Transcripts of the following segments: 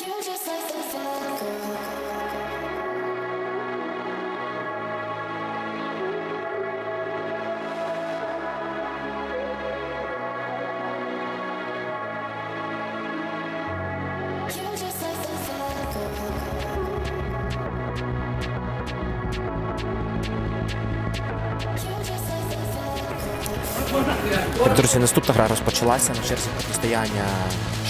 you just like the fuck girl. Так, друзі, наступна гра розпочалася на черзі протистояння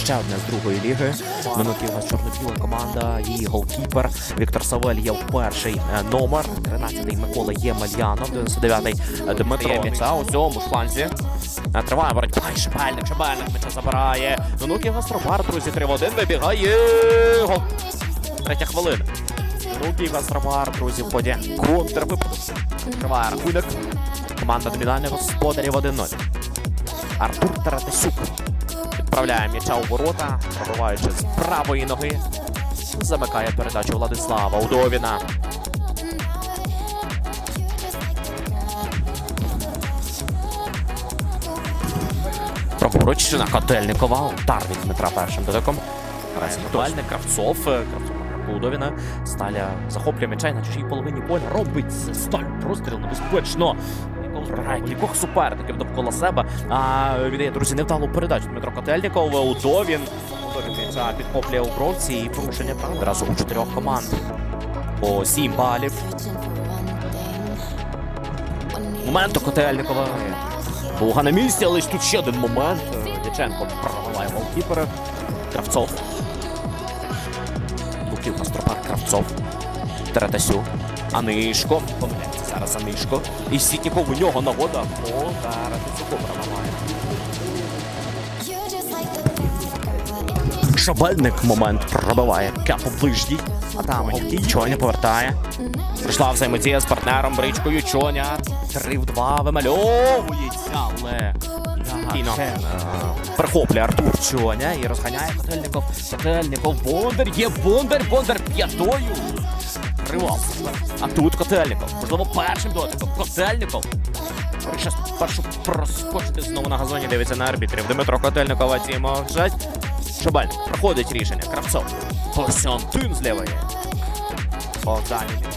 ще одне з другої ліги. Минутів у нас чорно-біла команда. Її голкіпер Віктор Савель є в перший е, номер. 13-й Микола Ємельянов, 99-й Дмитро Міца у цьому фланзі. Е, Триває боротьба. І Шибальник, Шибальник м'яча забирає. Минутів Гастробар, друзі, 3 в 1 вибігає. Гол. Третя хвилина. Минутів Гастробар, друзі, в ході контрвипадок. Триває рахунок. Команда номінальних господарів 1-0. Артур Таратасюк відправляє м'яча у ворота, пробиваючи з правої ноги. Замикає передачу Владислава Удовіна. Праворуч Котельникова. Удар від Дмитра першим дотиком. Ресентуальний Кравцов. Кравцов Удовіна. Сталя захоплює м'яча на чужій половині поля. Робить сталь простріл небезпечно. Ніколи збирає кількох суперників довкола себе. А віддає, друзі, невдалу передачу Дмитро Котельников. Удовін. Удовін м'яча підхоплює у бровці і порушення прав. Одразу у чотирьох команд. По сім балів. Момент у Котельникова. Буга на місці, але ж тут ще один момент. Дяченко пробиває голкіпера. Кравцов. Луків Настропар Кравцов. Таратасю. Анишко. Помиляється зараз Анишко. І Сітніков у нього нагода. О, Таратасю промиває. Шабельник момент пробиває. Капу ближній. А там Чоня повертає. Прийшла взаємодія з партнером Бричкою Чоня. Три в два вимальовується, але Кіно. Прихоплює Артур Чоня і розганяє Котельников. Котельников, Бондар, є Бондар, Бондар п'ятою. Ривав. А тут Котельников. Можливо, першим дотиком. Котельников. Вирішив спершу проскочити знову на газоні, дивиться на арбітрів. Дмитро Котельникова ці мовчать. Шабальник проходить рішення. Кравцов. Костянтин з лівої. Богданів.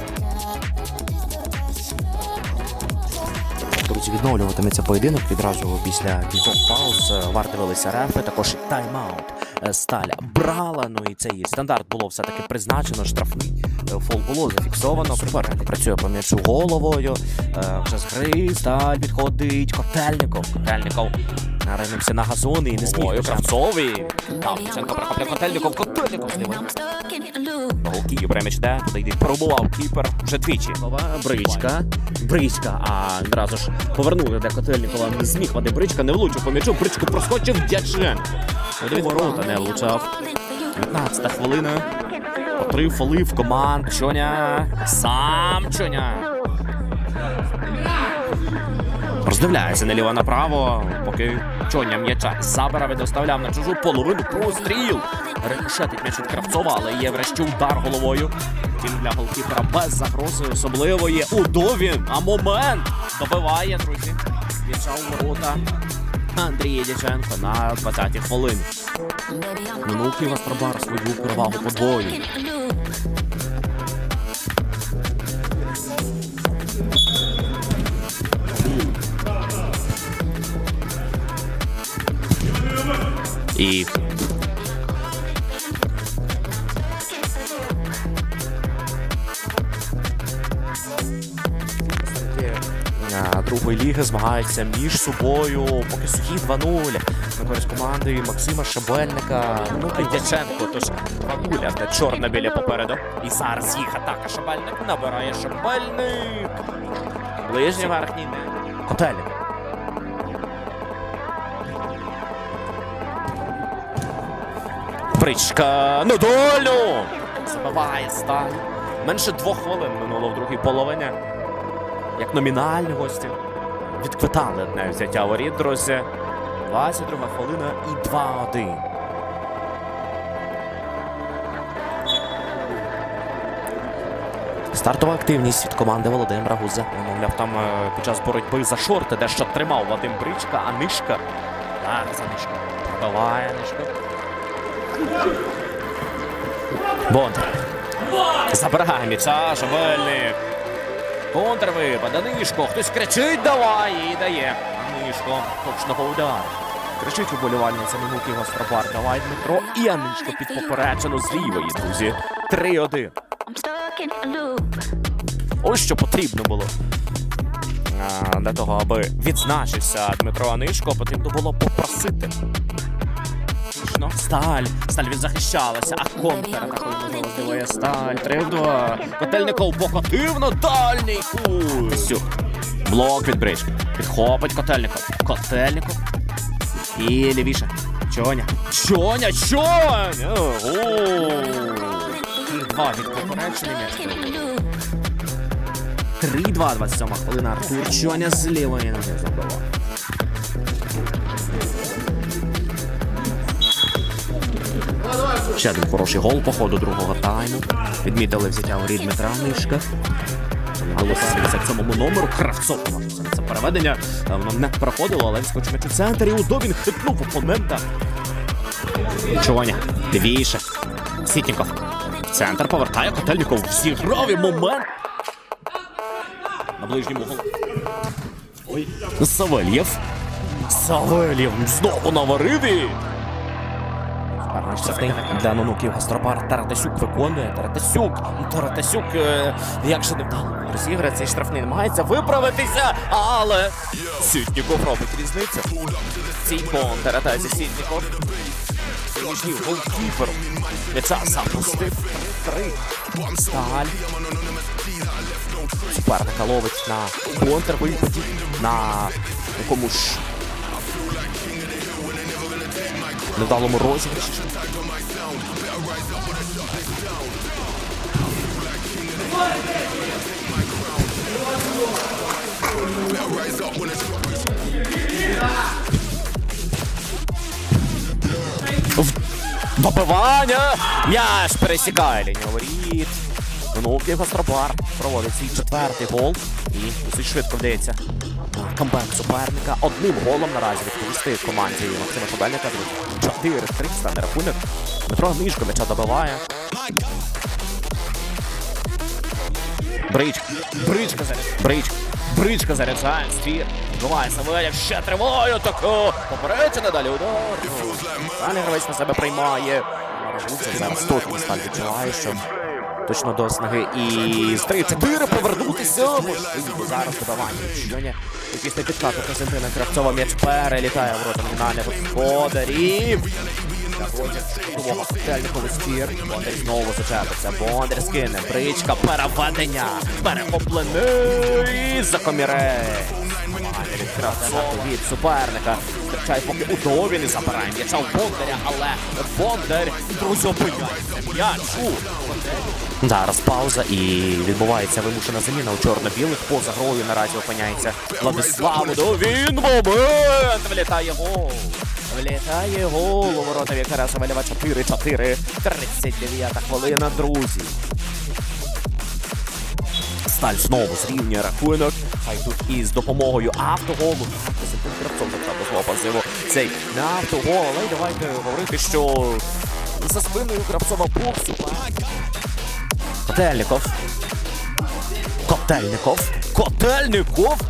Друзі, відновлюватиметься поєдинок відразу після кількох пауз. Вар дивилися рефи, також тайм-аут. Е, Сталя брала. Ну і цей стандарт було все-таки призначено. Штрафний Е, фол було зафіксовано. Суперник працює по м'ячу головою. Е, Вже з гри сталь підходить. Котельников. Котельников наринився на газон і не зміг. Кравцовий. Тавченко прихоплює Котельников. Котельников з лівої. Голків Бреміч де туди йде пробував кіпер вже двічі. Бричка. Бричка. А одразу ж повернули для Котельникова. Не зміг води бричка, не влучив по м'ячу. Бричку проскочив Дяченко. Один ворота не влучав. 15 хвилина. По три фоли в команд. Чоня. Сам Чоня. Роздивляється наліво направо, поки чоня м'яча забирав і доставляв на чужу половину простріл. Рикошетить м'яч від Кравцова, але є врешті удар головою. Втім для голкіпера без загрози особливої. Удовін, а момент добиває, друзі. М'яча у ворота. Андрій Дяченко на 20-й хвилині. Минулки Гастробар свою перевагу подвоює. І ліги змагаються між собою. Поки сухі 2-0. На користь команди Максима Шабельника. Ну Дяченко. Тож 2-0, де чорна біля попереду. І зараз їх атака Шабельник набирає Шабельник. Ближній верхній не. Котельник. Бричка на долю! Забиває стан. Менше двох хвилин минуло в другій половині. Як номінальні гості. Відквитали одне взяття воріт, друзі. 22 хвилина і 2-1. Стартова активність від команди Володимира Гуза. Мовляв, там е, під час боротьби за шорти дещо тримав Вадим Бричка, а Нишка. Зараз Анишка. Пробиває Нишка. Бондар. Забирає м'яча, Шабельник. Контрвипад, Анишко. Хтось кричить, давай і дає. Анишко точного удару. Кричить уболівальниця минуки Гостробар. Давай, Дмитро. І Анишко під поперечину з лівої, друзі. 3-1. I'm stuck in a loop. Ось що потрібно було. Для того, аби відзначився Дмитро Анишко, потрібно було попросити. Ну, Сталь. Сталь відзахищалася, а контратакою можливо Сталь. 3-2. Котельников покотив на дальній кут. Блок від брички. Підхопить Котельников. Котельников. І лівіше. Чоня. Чоня, Чоня! Два від попереджений м'яч. 3-2, 27 хвилина. Артур Чоня з лівої ноги забивав. Ще один хороший гол по ходу другого тайму. Відмітили взяття у рід Дмитра Нишка. Вдалося 77-му номеру Кравцов. Це переведення. Воно не проходило, але він у центр і Удобін хитнув опонента. Чоня. Лівіше. Сітніков. Центр повертає Котельніков. Зіграв і момент. На ближньому голу. Ой. Савельєв. Савельєв знову наварив. Частин для нонуків Гастропар Таратасюк виконує. Таратасюк. Таратасюк, е, як же невдало розіграє цей штрафний, намагається виправитися, але Сітніков робить різницю. Ційпон таратається Сітніков. Нижній голкіпер. М'яча запустив. Три. Сталь. Суперника ловить на контрвипаді. На якомусь невдалому розіграші. Добивання! М'яч пересікає лінію воріт. Ну, Гастробар проводить свій четвертий гол і досить швидко вдається камбек суперника. Одним голом наразі відповісти команді Максима Кобельника. 4-3 стане рахунок. Дмитро Мішко м'яча добиває. Бричка. Бричка заряджає. Бричка. Бричка заряджає. Ствір. Буває Савелєв ще тривою таку. Попереджене далі удар. Далі гравець на себе приймає. Зараз точно сталь відчуває, що точно до снаги і з 3-4 повернутися. Можливо, зараз добивання відчування. І після підкату Костянтина Кравцова м'яч перелітає в рота номінальних господарів. Заходять чудового котельниковий. Бондар знову зачепиться. Бондар скине. Бричка. Переведення. Перехоплений. За. Намагання від від суперника. Втрачає поки удові не забирає м'яча у Бондаря, але Бондар, друзі, опиняється м'ячу. Зараз пауза і відбувається вимушена заміна у чорно-білих. Поза грою наразі опиняється Владислав Удовін. Момент! Влітає гол. Влітає гол у ворота Віктора Савельєва 4-4. 39-та хвилина, друзі. Сталь знову зрівнює рахунок. Хай тут із допомогою автоголу. Свого пасиву цей на автогол. Але давайте говорити, що за спиною Кравцова суперник. Котельников. Котельников. Котельников.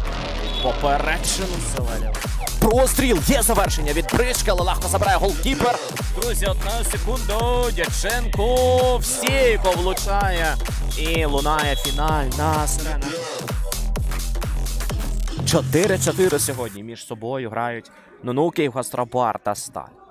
Попереджено Савельєва. Простріл є завершення від брички, але легко забирає голкіпер. Друзі, одну секунду. Дяченко всійко влучає. І лунає фінальна сирена. 4-4 сьогодні між собою грають Нонуків, Гастробар та Сталь.